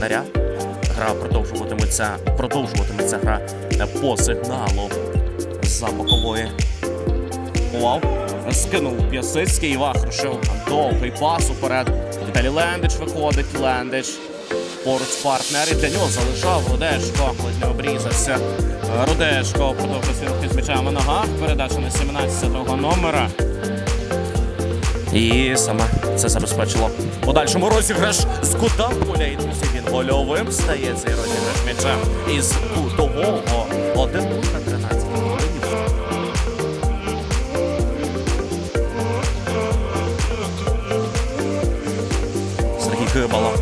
технаря. Гра продовжуватиметься, продовжуватиметься гра е, по сигналу за бокової. Вау. Скинув П'ясицький, Вахрушев. Довгий пас уперед. Віталій Лендич виходить. Лендич. Поруч партнерів. Для нього залишав Рудешко. Ледь не обрізався. Е, Рудешко продовжує свій з м'ячами ногах. Передача на 17-го номера. І саме це забезпечило подальшому розіграш з кута поля. І друзі, він гольовим стає цей розіграш м'ячем із кутового 1 на 13. Сергій Гибало.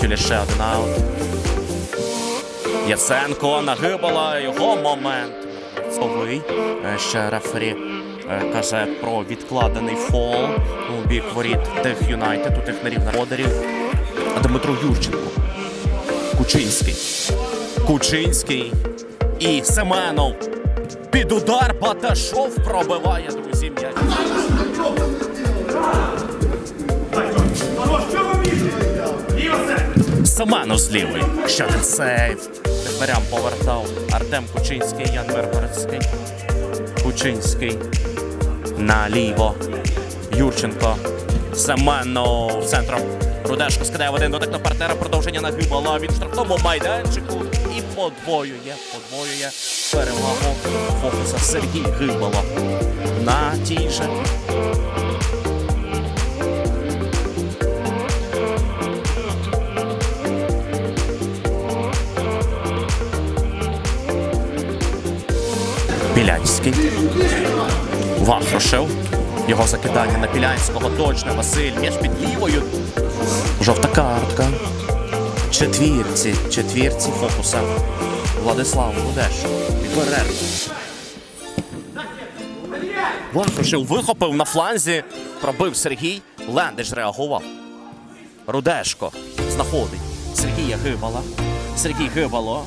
Тілі ще один аут. Яценко на Гибала. Його момент. Совий. Е, Ще рефері е, каже про відкладений фол у бік воріт тих Юнайтед, у тих народерів. А Дмитро Юрченко. Кучинський. Кучинський. І Семенов. Під удар Баташов пробиває, друзі, м'яч. Семенов з лівої. Ще один сейв. Теперям повертав Артем Кучинський, Ян Миргородський. Кучинський. Наліво. Юрченко. Семенов центром. Рудешко скидає в один дотик на партнера. Продовження нагибала. Він штрафному майданчику. І подвоює, подвоює перевагу фокуса Сергій Гибало. На тій же Білянський. Вахрушев. Його закидання на Білянського. Точно Василь. М'яч під лівою. Жовта картка. Четвірці. Четвірці фокуса. Владислав Лудеш. Перерва. Вахрушев вихопив на фланзі. Пробив Сергій. Лендиш реагував. Рудешко знаходить Сергія Гибала. Сергій Гибало.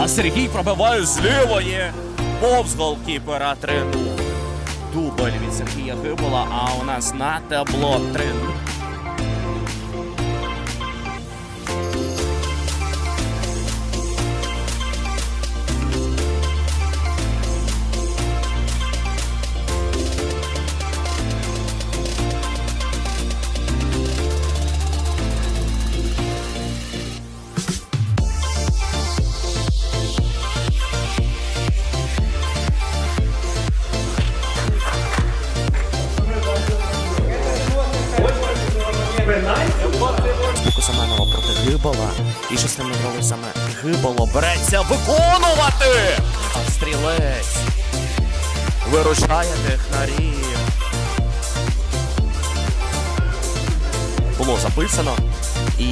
А Сергій пробиває з лівої. Повз голкіпера 3 Дубль від Сергія Гибола, а у нас на табло 3 Боку Семенова проти Гибола. І шестиметровий саме Гиболо береться виконувати! А стрілець вирушає технарів. Було записано. І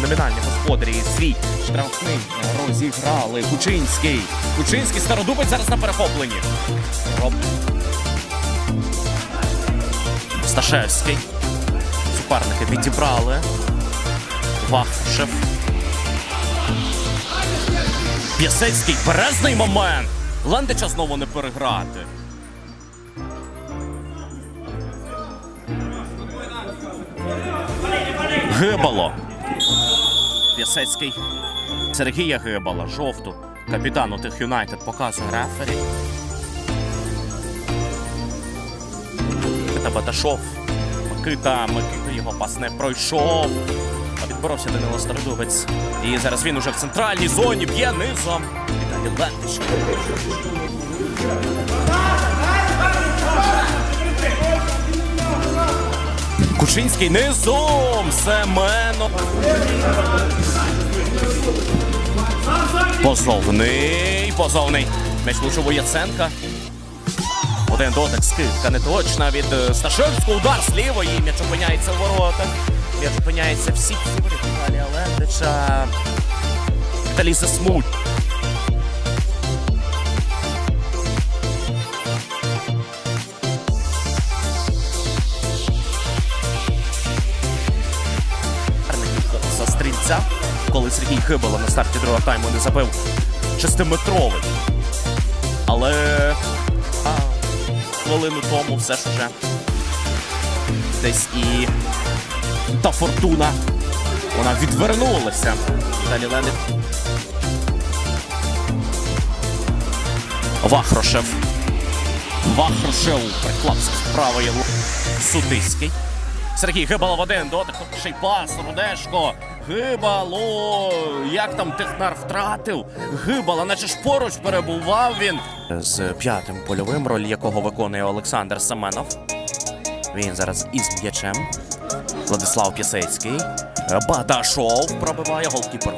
номінальні господарі свій штрафний розіграли. Кучинський. Кучинський стародубець зараз на перехопленні. Роб. Сташевський. Суперники відібрали. Вахшев. П'ясецький березний момент. Лендича знову не переграти. Гибало. П'ясецький. Сергія Гибала. Жовту. Капітану тих Юнайтед показує рефері. Микита Баташов. Микита, Микита його пас не пройшов. Відборовся Данило Стародубець. І зараз він уже в центральній зоні б'є низом. Віталій Лендич. Кучинський низом. Семенов. Позовний. Позовний. М'яч лучову Яценка. Один дотик, скидка не точна від е, Сташевського. Удар з. М'яч опиняється в воротах. М'яч опиняється в сітці воріт Віталія Лендича. Віталій Засмуть. За стрільця, коли Сергій Хибало на старті другого тайму не забив шестиметровий. Але хвилину тому все ж уже десь і та фортуна Вона відвернулася. Далі Леонид. Вахрошев. Вахрошев приклався з правої. Сергій Гибало в один дотик. Ще й пас, Рудешко. Гибало. Як там Технар втратив? Гибало, наче ж поруч перебував він. З п'ятим польовим, роль якого виконує Олександр Семенов. Він зараз із м'ячем. Владислав Пісецький. Бадашов пробиває голкіпер.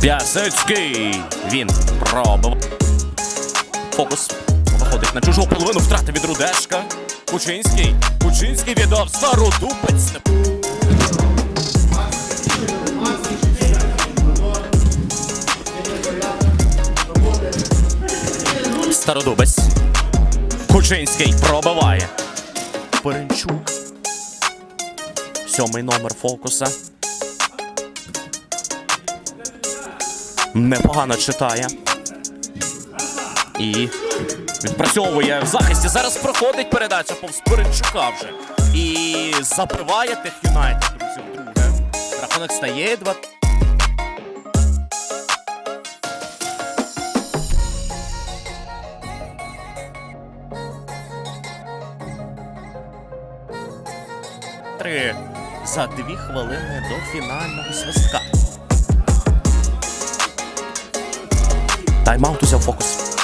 П'ясецький. Він пробив. Фокус. Виходить на чужу половину втрати від Рудешка. Кучинський. Кучинський віддав Стародубець. Стародубець. Кучинський пробиває. Перенчук. Сьомий номер фокуса. Непогано читає. І відпрацьовує в захисті. Зараз проходить передача повз Перенчука вже. І забиває Тех Юнайтед, друзі, вдруге. Рахунок стає 2. Три за дві хвилини до фінального свистка. Тайм-аут узяв фокус.